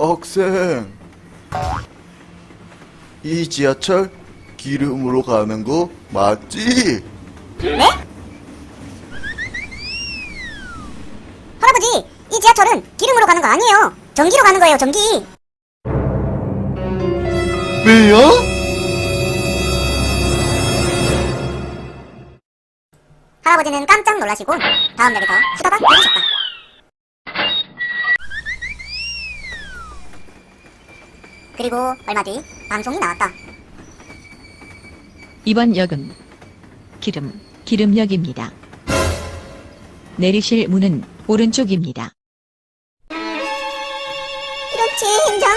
학생. 이 지하철 기름으로 가는 거 맞지? 네? 할아버지, 이 지하철은 기름으로 가는 거 아니에요. 전기로 가는 거예요, 전기. 왜요? 할아버지는 깜짝 놀라시고 다음 역에서 후다닥 내리셨다. 그리고 얼마 뒤 방송이 나왔다. 이번 역은 기름, 기름역입니다. 내리실 문은 오른쪽입니다. 이런 젠장